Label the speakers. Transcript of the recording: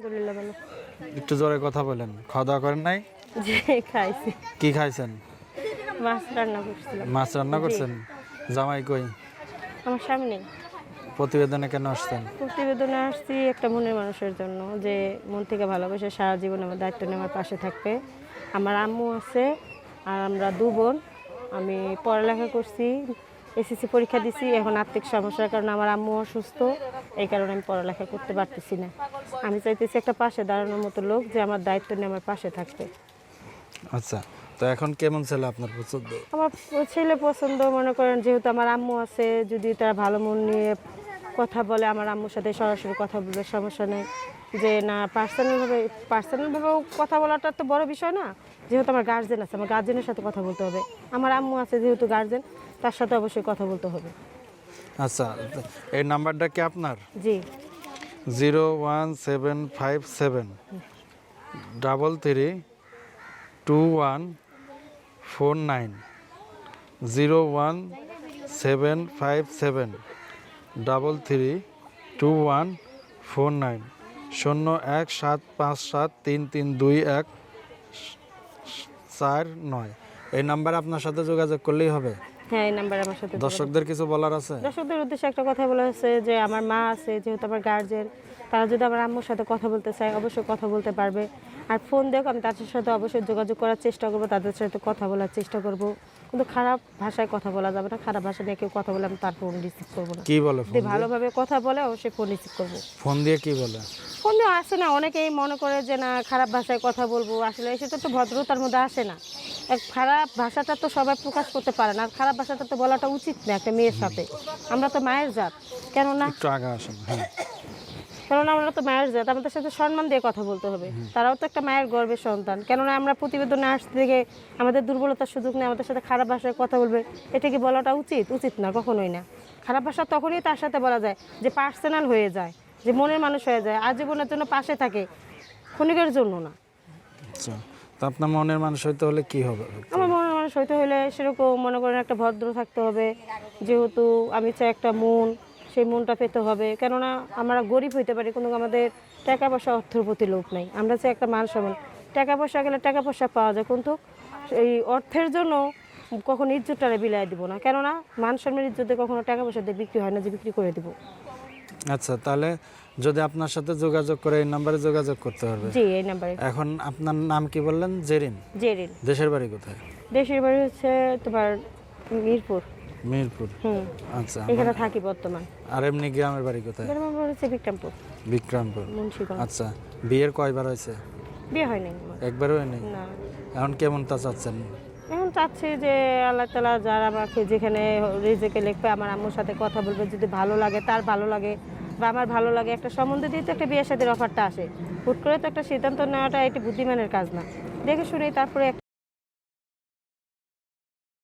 Speaker 1: আলহামদুলিল্লাহ ভালো।
Speaker 2: একটু জোরে কথা বলেন। খাওয়া দাওয়া করেন নাই?
Speaker 1: যে খাইছি।
Speaker 2: কি খাইছেন?
Speaker 1: মাছ রান্না করছিলাম।
Speaker 2: মাছ রান্না করছেন? জামাই কই?
Speaker 1: আমার সামনে
Speaker 2: প্রতিবেদনে কেন আসছেন?
Speaker 1: প্রতিবেদনে আসছি একটা মনের মানুষের জন্য যে মন থেকে ভালোবেসে সারা জীবন আমার দায়িত্ব নিয়ে আমার পাশে থাকবে। আমার আম্মু আছে আর আমরা দু বোন। আমি পড়ালেখা করছি এসএসসি পরীক্ষা দিছি এখন আর্থিক সমস্যার কারণে আমার আম্মু অসুস্থ এই কারণে আমি পড়ালেখা করতে পারতেছি না। আমি চাইতেছি একটা পাশে দাঁড়ানোর মতো লোক যে আমার দায়িত্ব নিয়ে আমার পাশে থাকবে
Speaker 2: আচ্ছা তো এখন কেমন ছেলে আপনার পছন্দ?
Speaker 1: আমার ছেলে পছন্দ মনে করেন যেহেতু আমার আম্মু আছে যদি তারা ভালো মন নিয়ে কথা বলে আমার আম্মুর সাথে সরাসরি কথা বলবে সমস্যা নেই। যে না পার্সোনালভাবে পার্সোনালভাবেও কথা বলাটা তো বড় বিষয় না। যেহেতু আমার গার্জেন আছে আমার গার্জেনের সাথে কথা বলতে হবে। আমার আম্মু আছে যেহেতু গার্জেন তার সাথে অবশ্যই কথা বলতে হবে।
Speaker 2: আচ্ছা এই নাম্বারটা কি আপনার?
Speaker 1: জি।
Speaker 2: Zero one seven five seven double three two one four nine zero one seven five seven double three two one four nine. শূন্য এক সাত পাঁচ সাত তিন তিন দুই এক চার নয়। এই নাম্বারে আপনার সাথে যোগাযোগ করলেই হবে।
Speaker 1: হ্যাঁ এই নাম্বার আমার সাথে
Speaker 2: দর্শকদের কিছু বলার আছে?
Speaker 1: দর্শকদের উদ্দেশ্যে একটা কথা বলা হচ্ছে যে আমার মা আছে যেহেতু আমার গার্জেন তারা যদি আমার আম্মুর সাথে কথা বলতে চায় অবশ্যই কথা বলতে পারবে। আর ফোন দেখো আমি তাদের সাথে অবশ্যই যোগাযোগ করার চেষ্টা করব তাদের সাথে কথা বলার চেষ্টা করব। কিন্তু খারাপ ভাষায় কথা বলা যাবে না খারাপ ভাষা নিয়ে কেউ কথা বলে আমি তার ফোন রিসিভ করব না।
Speaker 2: কি বলে
Speaker 1: ভালোভাবে কথা বলে অবশ্যই ফোন রিসিভ করব।
Speaker 2: ফোন দিয়ে কি বলে?
Speaker 1: ফোন দিয়ে আসে না অনেকেই মনে করে যে না খারাপ ভাষায় কথা বলব। আসলে সেটা তো ভদ্রতার মধ্যে আসে না। এক খারাপ ভাষাটা তো সবাই প্রকাশ করতে পারে না। আর খারাপ ভাষাটা তো বলাটা উচিত না একটা মেয়ের সাথে। আমরা তো মায়ের জাত। কেননা
Speaker 2: হ্যাঁ।
Speaker 1: কেননা আমরা তো মায়ের জাত আমাদের সাথে সম্মান দিয়ে কথা বলতে হবে। তারাও তো একটা মায়ের গর্বের সন্তান। কেননা আমরা প্রতিবেদনে আসতে থেকে আমাদের দুর্বলতার সুযোগ নেই আমাদের সাথে খারাপ ভাষায় কথা বলবে এটা কি বলাটা উচিত? উচিত না কখনোই না। খারাপ ভাষা তখনই তার সাথে বলা যায় যে পার্সোনাল হয়ে যায়। যে মনের মানুষ হয়ে যায় আজীবনের জন্য পাশে থাকে ক্ষণিকের জন্য না।
Speaker 2: আচ্ছা তো আপনার মনের মানুষ হইতে হলে কি হবে?
Speaker 1: আমার মনের মানুষ হইতে হলে সেরকম মনে করেন একটা ভদ্র থাকতে হবে যেহেতু আমি চাই একটা মন সেই মনটা পেতে হবে। কেননা আমরা গরিব হইতে পারি কিন্তু আমাদের টাকা পয়সা অর্থের প্রতি লোভ নাই। আমরা চাই একটা মান সম্মান। টাকা পয়সা গেলে টাকা পয়সা পাওয়া যায় কিন্তু এই অর্থের জন্য কখনো ইজ্জতটারে বিলাই দিব না। কেননা মান সম্মানের ইজ্জতে কখনো টাকা পয়সা দিয়ে বিক্রি হয় না যে বিক্রি করে দিব।
Speaker 2: আচ্ছা তাহলে যদি আপনার সাথে যোগাযোগ করে এই নাম্বারে যোগাযোগ করতে পারবে
Speaker 1: জি এই নাম্বারে।
Speaker 2: এখন আপনার নাম কি বললেন? জেরিন?
Speaker 1: জেরিন।
Speaker 2: দেশের বাড়ি কোথায়?
Speaker 1: দেশের বাড়ি হচ্ছে তোমার মিরপুর।
Speaker 2: মিরপুর। আচ্ছা
Speaker 1: এখানে থাকি বর্তমান।
Speaker 2: আর এমনি গ্রামের বাড়ি কোথায়?
Speaker 1: গ্রামের বাড়ি হচ্ছে বিক্রমপুর।
Speaker 2: বিক্রমপুর।
Speaker 1: মুন্সিগঞ্জ।
Speaker 2: আচ্ছা বিয়ের কয়বার হয়েছে?
Speaker 1: বিয়ে হয় নাই
Speaker 2: একবারও হয়নি
Speaker 1: না।
Speaker 2: এখন কেমন তা চাচ্ছেন?
Speaker 1: চাচ্ছি যে আল্লাহ তালা যারা আমাকে যেখানে রিজেকে লিখবে, আমার আম্মুর সাথে কথা বলবে, যদি ভালো লাগে, তার ভালো লাগে বা আমার ভালো লাগে। একটা সম্বন্ধে দিয়ে তো একটা বিয়ের সাথে অফারটা আসে, হুট করে তো একটা সিদ্ধান্ত নেওয়াটা একটি বুদ্ধিমানের কাজ না। দেখে শুনে তারপরে একটা